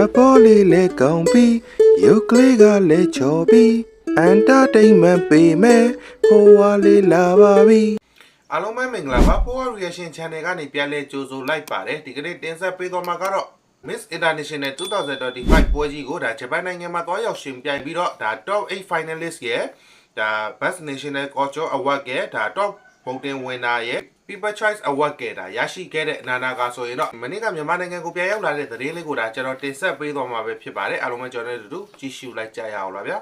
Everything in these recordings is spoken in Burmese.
က်ပေါ်လေးလဲကောင်းပြီးရုပ်ကလေးကလည်းချော်ပြီးအန်တာတိန်မန်ပေးမယ်ဖိုးဝါလေးလာပါပြီအားလုံးပဲမင်္ဂလာပါဖိုးဝါ reaction channel ကနေပြန်လဲကြိုဆိုလိုက်ပါတယ်ဒီကနေ့တင်ဆက်ပေးသွားမှာကတော့ Miss International 2025ပွဲကြီးကိုဒါဂျပန်နိုင်ငံမှာတွားရောက်ရှင်ပြိုင်ပြီးတော့ဒါ Top 8 finalist ရဲ့ဒါ Best National Culture Award ရဲ့ဒါ Top Voting Winner ရဲ့ People Choice Award ကဒါရရှိခဲ့တဲ့နာနာကဆိုရင်တော့မနေ့ကမြန်မာနိုင်ငံကိုပြန်ရောက်လာတဲ့သတင်းလေးကိုဒါကျွန်တော်တင်ဆက်ပေးသွားမှာပဲဖြစ်ပါတယ်အားလုံးပဲကျွန်တော်တို့အတူတူကြည့်ရှုလိုက်ကြရအောင်လားဗျာ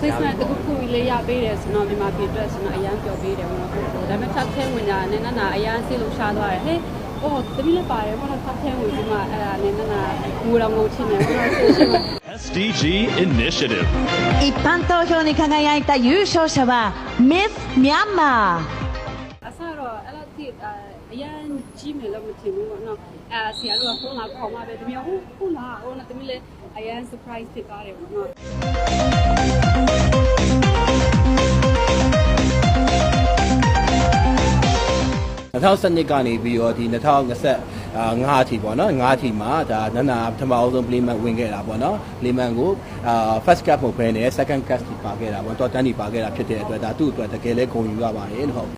ခရစ်စမတ်တခုခုလေးရပေးတယ်ဆိုတော့မြန်မာပြည်အတွက်ဆိုတော့အရန်ပျော်ပေးတယ်ဘောနော်ဒါပေမဲ့ top 10ဝင်တာနဲ့နန္နာအရန်စိတ်လို့ရှားသွားတယ်ဟဲ့ ဟိုတမီးလည်းပါတယ်ဘောနော် top 10ဝင်ပြီးမှအဲ့ဒါနဲ့နန္နာငိုတော့ငိုချင်တယ်ဘောနော်ဆိုရှင် SDG Initiative. 一般投票に輝いた優勝者はミスミャンマー အစတော့အဲ့လိုတိအရန်ကြီးမယ်လို့မထင်ဘူးဘောနော်အဲဆရာတို့ကဖုန်းလာခေါ်မှပဲတမီးဟုတ်ဟုတ်လားဟိုနော်တမီးလည်းအရန် surprise ဖြစ်သွားတယ်ဘောနော် 2012ကနေပြီးတော့ဒီ2025အထိပေါ့နော်5အထိမှာဒါနန္နာပထမအဆုံး playman ဝင်ခဲ့တာပေါ့နော် playman ကိုအာ first cup မဟုတ်ဘဲနဲ့ second cup ထိပါခဲ့တာပေါ့တော့တန်းထိပါခဲ့တာဖြစ်တဲ့အတွက်ဒါသူ့အတွက်တကယ်လဲဂုဏ်ယူရပါတယ်လို့ဟုတ်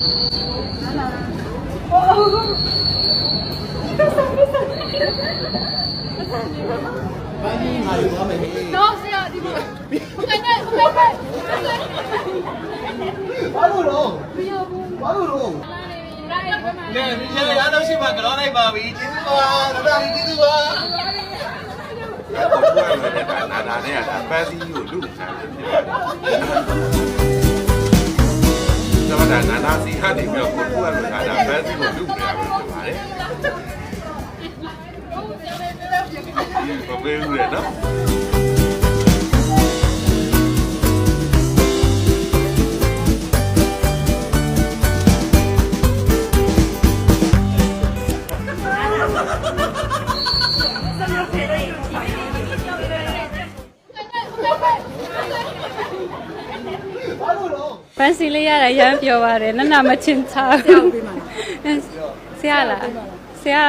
တော့ဆရာဒီမှာအဲ့ဒါအဲ့ဒါဘာလို့လဲဘာလို့လဲရိုက်ပါ မယ်ကဲဒီချက်ရတော့ရှိမှကြောင်းလိုက်ပါပြီကျေးဇူးပါဒါကျေးဇူးပါကိုယ်ကလည်းဒါနာနာနဲ့ဒါပန်းစည်းကိုလူခံတယ်ဖြစ်ပါတယ်။ဒါမှဒါနာနာစီဟာနေပြီးတော့ကိုယ်ကလည်းဒါပန်းစည်းကိုလူခံရမှာဖြစ်ပါတယ်။ဒီပပေးဦးရနော်။ န်းစီလေးရတာရမ်းပြောပါတယ်နန္နာမချင်းချာဆရာပေးမှာဆရာလားဆရာ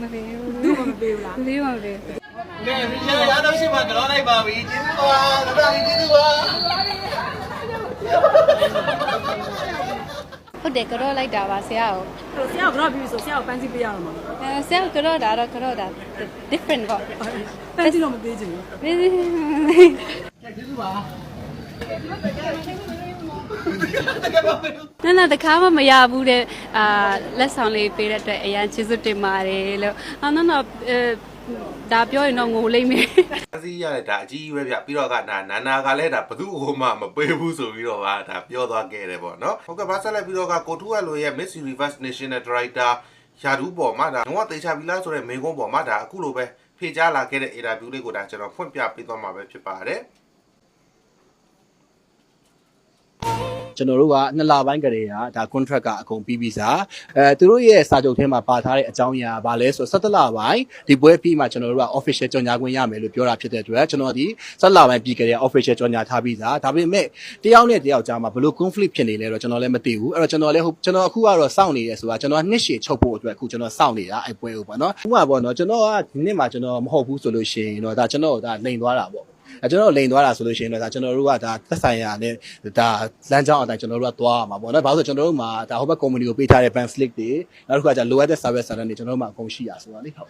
မပေးဘူးမပေးဘူးလားမပေးဘူးမပေးဘူးကဲဒီချက်ရတော့ရှိမှကြောင်းလိုက်ပါပြီကျေးဇူးပါဒါကျေးဇူးပါဟုတ်တယ်ကတော့လိုက်တာပါဆရာကိုဆရာကတော့ပြီးပြီဆိုဆရာကိုပန်းစီပေးရတော့မှာအဲဆရာကတော့ဒါတော့ကတော့ဒါ different ပေါ့ပန်းစီတော့မပေးချင်ဘူးဘေး နန္နာတခါမှမရဘူးတဲ့အာလက်ဆောင်လေးပေးတဲ့အတွက်အရန်ကျေးဇူးတင်ပါတယ်လို့အော်နန္နာအဲဒါပြောရင်တော့ငိုလိမ့်မယ်အစည်းရတဲ့ဒါအကြီးကြီးပဲဗျပြီးတော့ကနာနာနာကလည်းဒါဘသူ့ဟိုမှမပေးဘူးဆိုပြီးတော့ပါဒါပြောသွားခဲ့တယ်ပေါ့နော်ဟုတ်ကဲ့ပါဆက်လက်ပြီးတော့ကကိုထူးရလိုရဲ့ Miss Universe National Director ယာဒူးပေါ်မှာဒါတော့တေချာပြီလားဆိုတဲ့မေကွန်းပေါ်မှာဒါအခုလိုပဲဖြေကြားလာခဲ့တဲ့ interview လေးကိုဒါကျွန်တော်ဖွင့်ပြပေးသွားမှာပဲဖြစ်ပါတယ် ကျွန်တော်တို့ကနှစ်လပိုင်းကလေးကဒါ contract ကအကုန်ပြီးပြီစားအဲသူတို့ရဲ့စာချုပ်ထဲမှာပါထားတဲ့အကြောင်းအရာကဘာလဲဆိုတော့17လပိုင်းဒီပွဲပြီးမှကျွန်တော်တို့က official ကြော်ညာခွင့်ရမယ်လို့ပြောတာဖြစ်တဲ့အတွက်ကျွန်တော်ဒီ17လပိုင်းပြီးကြတဲ့ official ကြော်ညာထားပြီးသားဒါပေမဲ့တယောက်နဲ့တယောက်ကြားမှာဘယ်လို conflict ဖြစ်နေလဲတော့ကျွန်တော်လည်းမသိဘူးအဲ့တော့ကျွန်တော်လည်းဟုတ်ကျွန်တော်အခုကတော့စောင့်နေရဲဆိုတာကျွန်တော်နှစ်ရှည်ချုပ်ဖို့အတွက်အခုကျွန်တော်စောင့်နေတာအဲ့ပွဲကိုပေါ့နော်ဥပမာပေါ့နော်ကျွန်တော်ကဒီနေ့မှကျွန်တော်မဟုတ်ဘူးဆိုလို့ရှိရင်တော့ဒါကျွန်တော်ကဒါလိန်သွားတာပေါ့ အဲကျွန်တော်လိန်သွားတာဆိုလို့ရှိရင်တော့ဒါကျွန်တော်တို့ကဒါသက်ဆိုင်ရာနဲ့ဒါလမ်းကြောင်းအတိုင်းကျွန်တော်တို့ကသွားရမှာပေါ့နော်။ဘာလို့လဲဆိုတော့ကျွန်တော်တို့မှာဒါဟိုဘက် company ကိုပေးထားတဲ့ ban slip တွေနောက်တစ်ခုကじゃလိုအပ်တဲ့ service center တွေကျွန်တော်တို့မှာအကုန်ရှိရဆိုတော့လေဟုတ်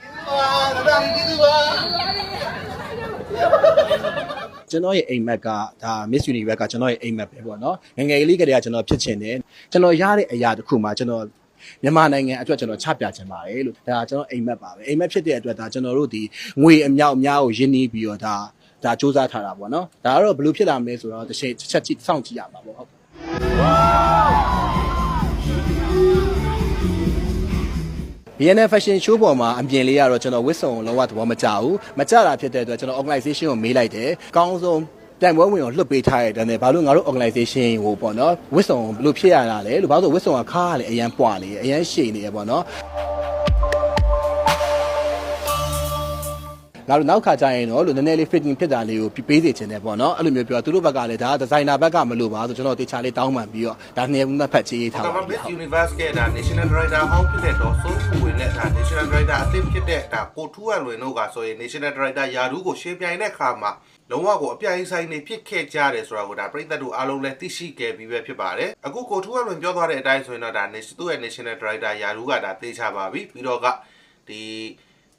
ကျွန်တော်ရဲ့အိမ်မက်ကဒါ Miss Universe ကကျွန်တော်ရဲ့အိမ်မက်ပဲပေါ့နော်ငယ်ငယ်လေးကတည်းကကျွန်တော်ဖြစ်ချင်တယ်ကျွန်တော်ရတဲ့အရာတစ်ခုမှာကျွန်တော်မြန်မာနိုင်ငံအတွက်ကျွန်တော်ချပြချင်ပါတယ်လို့ဒါကျွန်တော်အိမ်မက်ပါပဲအိမ်မက်ဖြစ်တဲ့အတွက်ဒါကျွန်တော်တို့ဒီငွေအမြောက်အများကိုရင်းနှီးပြီးတော့ဒါ ဒါစူးစမ်းထားတာပေါ့နော်ဒါကတော့ဘယ်လိုဖြစ်လာမလဲဆိုတော့တစ်ချက်တစ်ချက်ကြည့်စောင့်ကြည့်ရမှာပေါ့ဟုတ် BNN Fashion Show ပေါ်မှာအပြင်လေးကတော့ကျွန်တော်ဝစ်စုံလုံးဝသဘောမကျဘူးမကျတာဖြစ်တဲ့အတွက်ကျွန်တော် organization ကိုမေးလိုက်တယ်အကောင်းဆုံးတိုင်ပွဲဝင်ကိုလွှတ်ပေးထားရတဲ့နဲ့ဘာလို့ငါတို့ organization ကိုပေါ့နော်ဝစ်စုံဘယ်လိုဖြစ်ရတာလဲလို့ဘာလို့ဝစ်စုံကခါရလေအရန်ပွားနေအရန်ရှိနေရပေါ့နော် ငါတို့နောက်ခါကျရင်တော့လို့နည်းနည်းလေး fitting ဖြစ်တာလေးကိုပေးစေချင်တယ်ပေါ့နော်အဲ့လိုမျိုးပြောသူတို့ဘက်ကလည်းဒါဒီဇိုင်နာဘက်ကမလို့ပါဆိုကျွန်တော်တေချာလေးတောင်းပန်ပြီးတော့ဒါနှစ်ရက်မှတ်ဖတ်ချရေးထားဒါပါမှပြီ Miss Universe ကဒါ National Director ဟောင်းဖြစ်တဲ့တော့စိုးခုဝင်နဲ့ဒါ National Director အသစ်ဖြစ်တဲ့ဒါကိုထူးအလွင်တို့ကဆိုရင် National Director ယာဒူးကိုရှင်းပြိုင်တဲ့အခါမှာလုံးဝကိုအပြိုင်ဆိုင်နေဖြစ်ခဲ့ကြတယ်ဆိုတာကိုဒါပြည်သက်တို့အားလုံးလည်းသိရှိခဲ့ပြီးပဲဖြစ်ပါတယ်အခုကိုထူးအလွင်ပြောသွားတဲ့အတိုင်းဆိုရင်တော့ဒါ National သူ့ရဲ့ National Director ယာဒူးကဒါသိချပါပြီပြီးတော့ကဒီ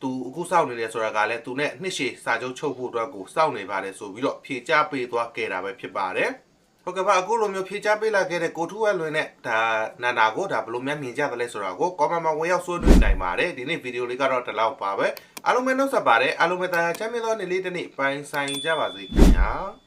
သူအခုစောင့်နေတယ်ဆိုတာကလည်းသူနဲ့နှစ်ရှည်စာချုပ်ချုပ်ဖို့အတွက်ကိုစောင့်နေပါတယ်ဆိုပြီးတော့ဖြေချပေးသွားခဲ့တာပဲဖြစ်ပါတယ်ဟုတ်ကဲ့ပါအခုလိုမျိုးဖြေချပေးလာခဲ့တဲ့ကိုထူးအလွင်နဲ့ဒါနာနာကိုဒါဘယ်လိုများမြင်ကြသလဲဆိုတာကို comment မှာဝင်ရောက်ဆွေးနွေးနိုင်ပါတယ်ဒီနေ့ဗီဒီယိုလေးကတော့ဒီလောက်ပါပဲအားလုံးပဲနှုတ်ဆက်ပါတယ်အားလုံးပဲတရားချမ်းမြေသောနေ့လေးတစ်နေ့ပိုင်ဆိုင်ကြပါစေခင်ဗျာ